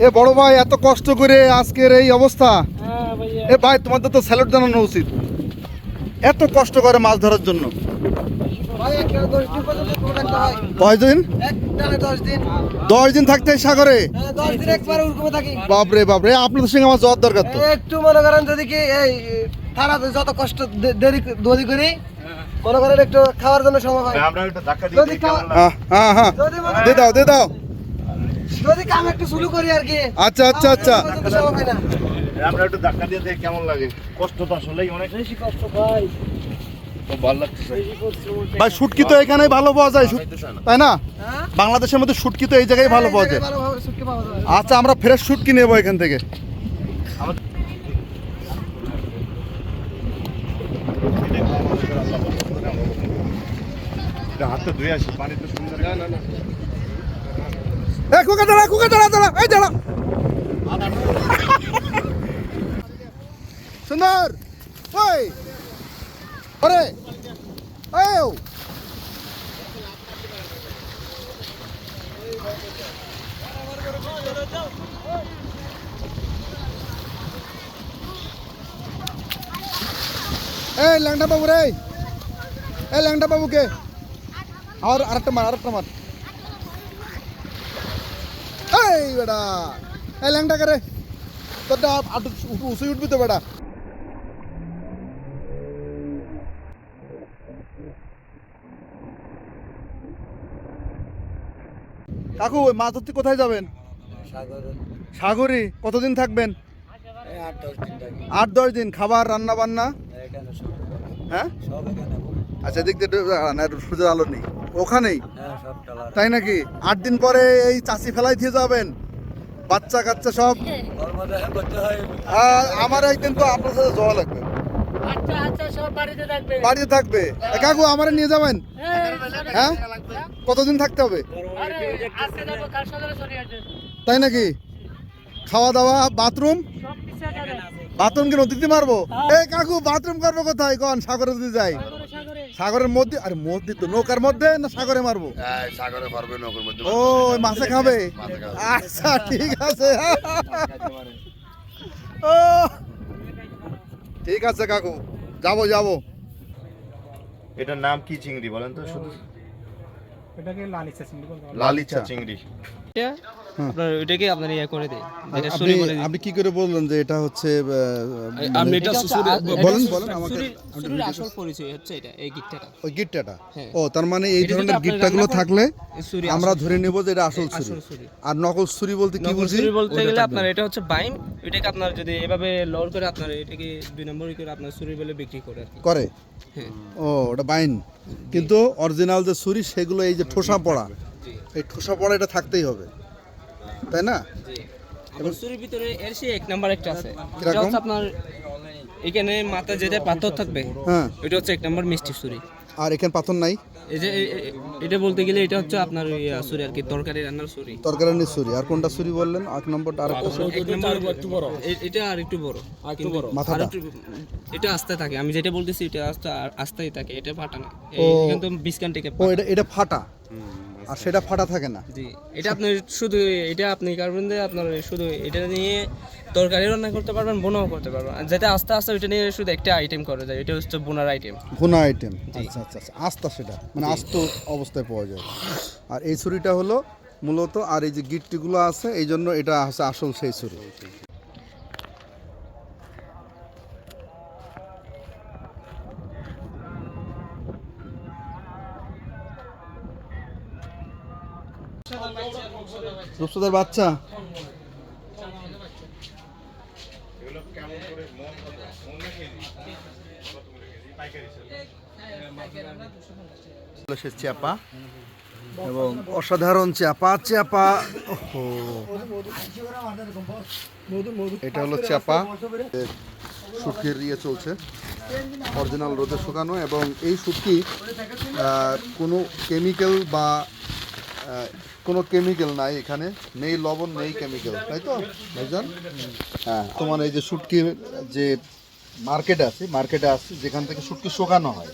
এ বড় ভাই এত কষ্ট করে আজকের এই অবস্থা। এ ভাই তোমাদের তো স্যালুট জানানো উচিত। এত কষ্ট করে মাছ ধরার জন্য। দশ দিন হয়। কয়দিন দশ থাকতে সাগরে? হ্যাঁ, দশ দিন একবার বাপরে বাপরে আপনাদের সঙ্গে আমার যাওয়ার দরকার তো। একটু মনে করেন যদি কি এই তারা যত কষ্ট দেরি দেরি করি মনে করেন একটু খাওয়ার জন্য সময় হয়। যদি হ্যাঁ হ্যাঁ হ্যাঁ। দাও দে দাও। যদি কাম একটু শুরু করি আর কি। আচ্ছা আচ্ছা আচ্ছা। হয় আমরা একটু ধাক্কা দিয়ে দেখি কেমন লাগে। কষ্ট তো আসলেই অনেক। বেশি কষ্ট ভাই শুটকি তো এখানেই ভালো পাওয়া যায়। তাই না? হ্যাঁ? বাংলাদেশের মধ্যে শুটকি তো এই জায়গায় ভালো পাওয়া যায়। আচ্ছা আমরা ফ্রেশ শুটকি নেব এখান থেকে। হাতে ধুয়ে আসি পানি তো সুন্দর না না না। এ সুন্দর, ওই। ওরে ল্যাংটা বাবু রে। এই, ল্যাংটা বাবুকে। আর আরেকটা মার আরেকটা মার। এই বেটা। এই ল্যাংটা করে? তোরটা আটু উঠবি তো বেটা। কাকু ওই মাছ ধরতে কোথায় যাবেন? সাগরে। কতদিন থাকবেন? আট দশ দিন খাবার রান্না বান্না হ্যাঁ? আচ্ছা দিয়ে সূর্যের আলো নেই। ওখানেই? তাই নাকি? আট দিন পরে এই চাষি ফেলাই দিয়ে যাবেন? বাচ্চা কাচ্চা সব? আমার একদিন তো আপনার সাথে যাওয়া লাগবে। সব বাড়িতে থাকবে। বাড়িতে থাকবে। এ কাকু আমার নিয়ে যাবেন? হ্যাঁ। কতদিন থাকতে হবে? তাই নাকি? খাওয়া দাওয়া বাথরুম বাথরুম কি নদীতে মারবো? এ কাকু বাথরুম করব কোথায়? কোন সাগরে যদি যাই। সাগরের মধ্যে আর মধ্যে তো নৌকার মধ্যে না সাগরে মারবো? সাগরে মারবে নৌকার মধ্যে ও মাছে খাবে। আচ্ছা ঠিক আছে। ও। ঠিক আছে কাকু যাব যাব। এটার নাম কি চিংড়ি বলেন তো শুধু? এটাকে লালিচা চিংড়ি বলতে লালিচা চিংড়ি। আপনার ওইটাকে আপনার ইয়ে করে দেয় যেটা আপনি করে আপনি কি করে বললেন যে এটা হচ্ছে আপনি বলেন বলেন আমাকে সুরির আসল পরিচয় হচ্ছে এটা এই গিটটা ওই গিটটাটা? হ্যাঁ। ও তার মানে এই ধরনের গিটটাগুলো থাকলে আমরা ধরে নেব যে এটা আসল ছুরি আর নকল ছুরি বলতে কি নকল বুঝি? ছুরি বলতে গেলে আপনার এটা হচ্ছে বাইম এটাকে আপনার যদি এভাবে লোড করে আপনার এটাকে দুই নম্বর করে আপনার ছুরি বলে বিক্রি করে করে? হ্যাঁ। ও ওটা বাইন। কিন্তু অরিজিনাল যে ছুরি সেগুলো এই যে ঠোসা পড়া এই ঠোসা পড়া এটা থাকতেই হবে। তাই না? আমার ছুরির ভিতরে এর সে এক নাম্বার একটা আছে। আপনার এখানে মাথা যেটা পাথর থাকবে হ্যাঁ। এটা হচ্ছে এক নাম্বার মিষ্টি ছুরি। আর এখানে পাথর নাই। এই যে এটা বলতে গেলে এটা হচ্ছে আপনার ওই আহ, আর কি তরকারি রান্নার সুরি তরকারি সুরি আর কোনটা ছুরি বললেন? এক নম্বরটা আর একটা এক নাম্বার এটা আর একটু বড়। একটু বড়। মাথাটা? এটা আস্তে থাকে। আমি যেটা বলতেছি এটা আস্তে আস্তেই থাকে। এটা ফাটা না। কিন্তু বিস্কান থেকে ও এটা এটা ফাটা। আর সেটা ফাটা থাকে না। জি এটা আপনি শুধু এটা আপনি কার্বন দিয়ে আপনার শুধু এটা নিয়ে তরকারি রান্না করতে পারবেন বোনাও করতে পারবেন। আর যেটা আস্তে আস্তে ওইটা নিয়ে শুধু একটা আইটেম করা যায় এটা হচ্ছে বোনার আইটেম ভুনা আইটেম আচ্ছা আচ্ছা আচ্ছা আস্তা সেটা মানে আস্ত অবস্থায় পাওয়া যায়। আর এই ছুরিটা হলো মূলত আর এই যে গিট্টিগুলো আছে এই জন্য এটা হচ্ছে আসল সেই ছুরি। রূপসাদার বাচ্চা? সে চাপা এবং অসাধারণ চাপা চাপা ওহো। এটা হলো চাপা শুটকির ইয়ে চলছে। অরিজিনাল রোদে শুকানো এবং এই শুটকি কোনো কেমিক্যাল বা কোনো কেমিক্যাল নাই এখানে, নেই লবণ, নেই কেমিক্যাল তাই তো? ভাইজান? হ্যাঁ তোমার এই যে শুটকির যে মার্কেট আছে মার্কেটে আছে, যেখান থেকে শুটকি শোকানো হয়।